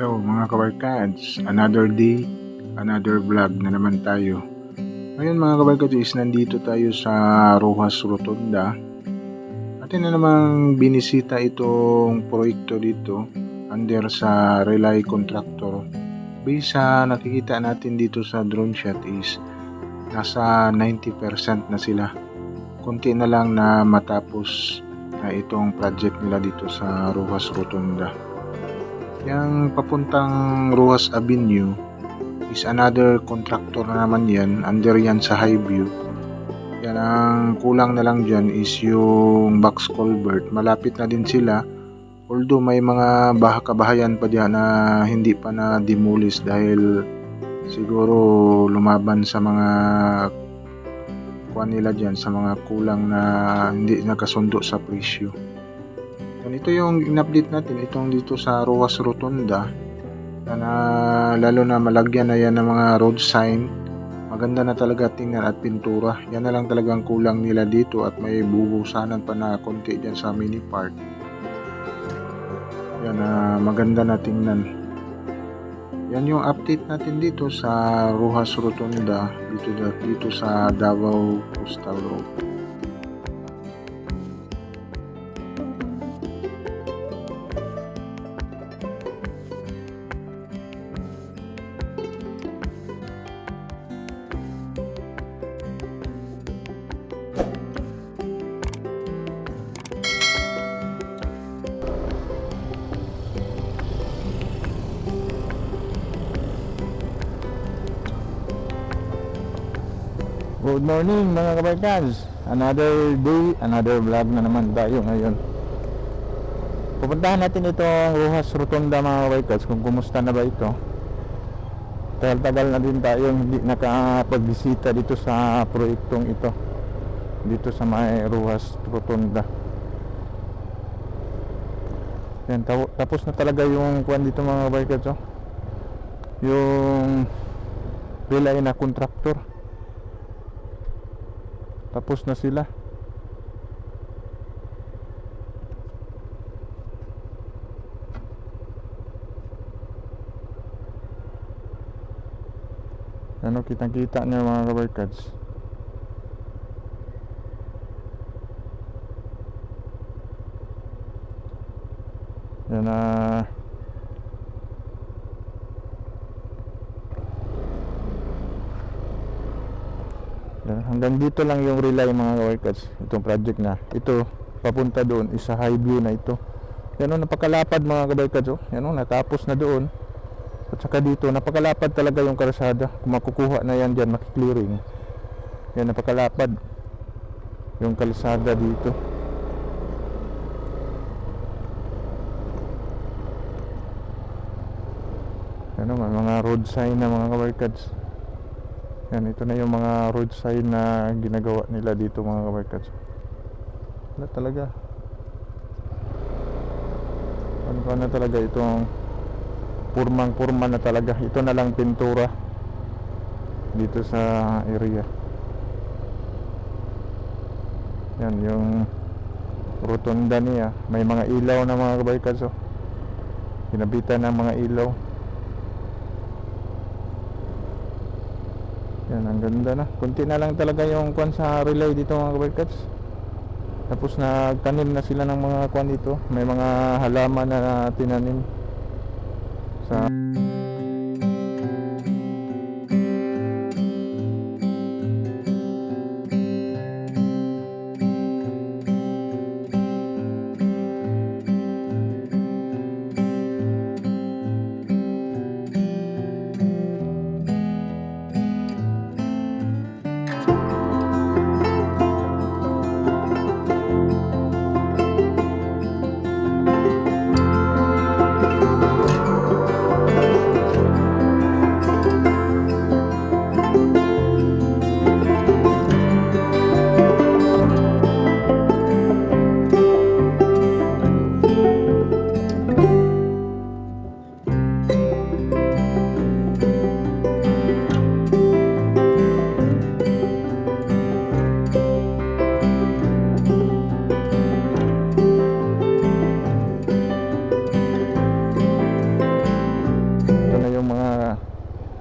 Hello mga kabarkads, another day, another vlog na naman tayo. Ngayon mga kabarkads is nandito tayo sa Rojas Rotunda. Atin na namang binisita itong proyekto dito under sa Relay Contractor. Based sa nakikita natin dito sa drone shot is nasa 90% na sila. Kunti na lang na matapos na itong project nila dito sa Rojas Rotunda. Yang papuntang Ruas Avenue is another contractor na naman yan. Under yan sa Highview. Yan ang kulang na lang dyan is yung box culvert. Malapit na din sila. Although may mga bah kabahayan pa dyan na hindi pa na demolish dahil siguro lumaban sa mga kuha nila dyan sa mga kulang na hindi nagkasundo sa presyo. Yan, ito yung in-update natin, itong dito sa Roas Rotunda. Yan, ah, lalo na malagyan na yan ng mga road sign. Maganda na talaga tingnan at pintura. Yan na lang talagang kulang nila dito at may bubusanan pa na konti dyan sa mini park. Yan, ah, maganda na tingnan. Yan yung update natin dito sa Rojas Rotunda dito, dito sa Davao Coastal Road. Good morning mga kabarkans. Another day, another vlog na naman tayo ngayon. Pupuntahan natin itong Rojas Rotunda mga kabarkans Kung kumusta na ba ito. Tagal-tagal na din tayo hindi nakapagbisita dito sa proyektong ito Dito sa may Rojas Rotunda. Yan, tapo- tapos na talaga yung kuwan dito mga kabarkans oh. Yung relay na contractor tapos na sila. Ano kitang kita niya mga kabarkads. Yan na Yan, hanggang dito lang yung relay mga workers itong project na ito. Papunta doon isa high view na ito. Yan o napakalapad mga kabarkads oh. yan o natapos na doon. At saka dito napakalapad talaga yung karsada. Kung makukuha na yan dyan makiklearing. Yan napakalapad yung kalsada dito. O may mga road sign na mga kabarkads yan, ito na yung mga road sign na ginagawa nila dito mga kabarkats. Wala talaga. Ano na talaga itong purmang-purma na talaga. Ito na lang pintura dito sa area. Yan, yung rotunda niya. May mga ilaw na mga kabarkats. Oh. Ginabitan ng mga ilaw. Yan, ang ganda na. Kunti na lang talaga yung kwan sa relay dito mga kabarkats. Tapos nagtanim na sila ng mga kwan dito. May mga halaman na tinanim. Sa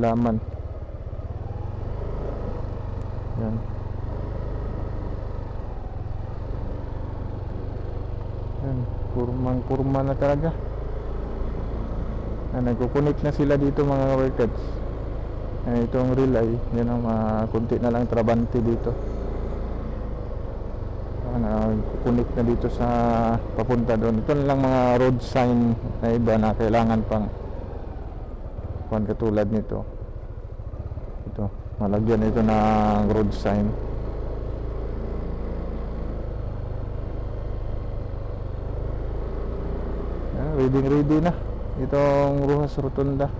halaman. Yan. Yan, kurmang-kurma na talaga. Ah, nagkukunik na sila dito mga workers. Yan, itong relay, yan ang mga kunti na lang trabante dito. Ah, nagkukunik na dito sa papunta doon. Ito na lang mga road sign na iba na kailangan pang kuan katulad nito. Ito, malagyan ito ng road sign. Yan, ready ready na itong Ruhas Rotunda.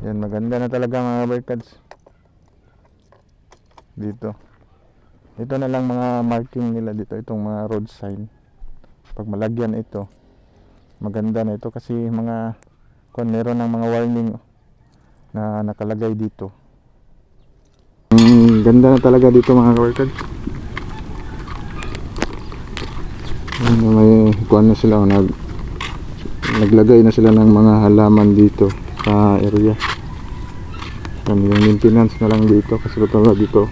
Yan, maganda na talaga mga barkads. Dito. Ito na lang mga marking nila dito, itong mga road sign. Pag malagyan ito, maganda na ito kasi mga kung meron ng mga warning na nakalagay dito. Mm, ganda na talaga dito mga barkads. Ano, may kuan na sila, nag, naglagay na sila ng mga halaman dito sa area. Yan, yung maintenance na lang dito kasi talaga dito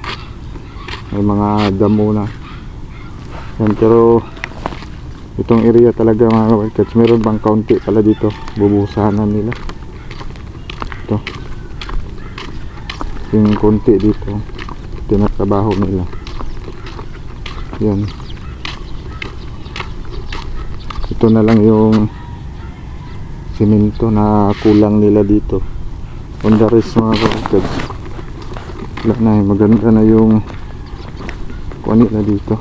may mga damo na. Yan, pero itong area talaga mga workers, meron bang kaunti pala dito, bubusahanan nila. Ito. Yung konti dito, tinatrabaho nila. Yan. Ito na lang yung simento na kulang nila dito on the rest mga kapatid. Wala na eh, maganda na yung kuha nila dito.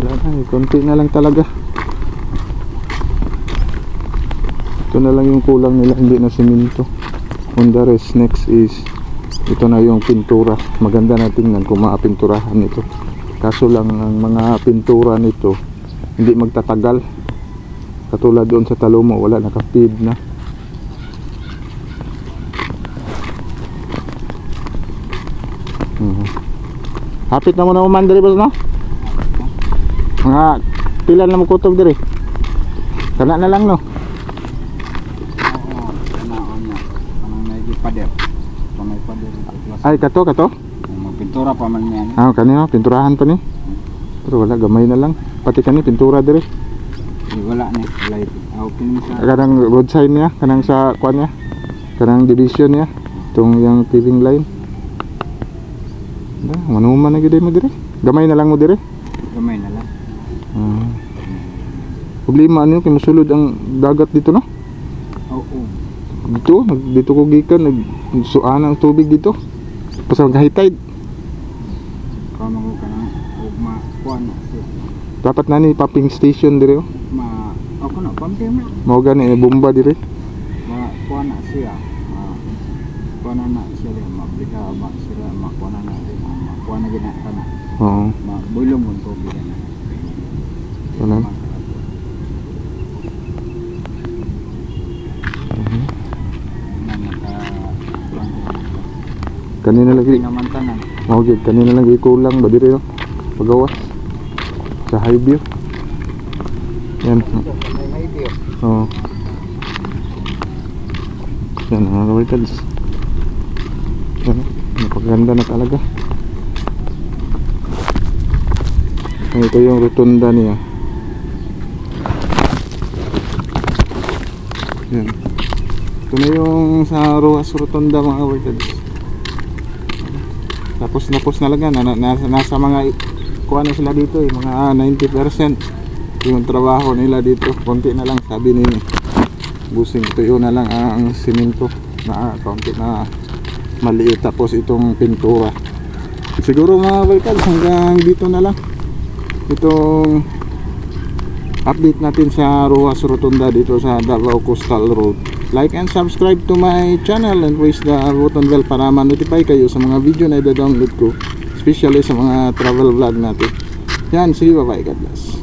Wala na eh, konti na lang talaga. Ito na lang yung kulang nila. Hindi na simento. On the rest next is ito na yung pintura. Maganda na tingnan kung maapinturahan ito. Kaso lang ang mga pintura nito hindi magtatagal. Katulad doon sa Talomo wala nakapid na. Mhm. hapit na mo na uman diri boss no? Mga pila na mo kutob diri kana na lang no Oo, kanaon niya. Kanang naigipader. Pamay pader ito. Plus, ay kato kato magpintura pa man niya. Ah, kanina pinturahan pa ni. Pero wala gamay na lang. Pati kani pintura dire. Di wala ni. Wala ito. Ah, okay naman siya. Kanang road sign niya, kanang sa kwan niya. Kanang division niya. Itong yung peeling line. Da, manuman na gid mo dire. Gamay na lang mo dire. Gamay na lang. Ah. Problema ano kay musulod ang dagat dito no? Oo. Dito, nag- dito ko gikan nag suana ang tubig dito. Pasal high tide. Kama ko ka na. O ma-kuha na siya. Dapat na ni pumping station dire. oh. Ma... Ako na. Pampir na. Mao gani bomba dire. Ma-kuha na siya. Ma... Kuha na siya. Ma-aplika. Ma... Sila. Ma-kuha na na. Ma-kuha na gina ka na. Oo. Ma-bulong mo tubig na. Ano? Kanina lagi Pinamantanan. Mao gid kanina lang gid kulang ba diri no? Pagawas sa high view. Yan. View. Oh. Yan mga kabarkads. Yan. Napaganda na talaga. Ito yung rotunda niya. Yan. Ito na yung sa Rojas Rotunda mga kabarkads. Tapos na lang yan. Na, nasa, nasa mga kuha na sila dito eh. Mga ah, 90% yung trabaho nila dito. Konti na lang sabi ni busing. Tuyo na lang ang simento. Na ah, konti na maliit. Tapos itong pintura. Siguro mga balkad hanggang dito na lang. Itong update natin sa Ruas Rotunda dito sa Davao Coastal Road like and subscribe to my channel and press the button bell para ma-notify kayo sa mga video na i-download ko especially sa mga travel vlog natin. Yan sige bye bye God bless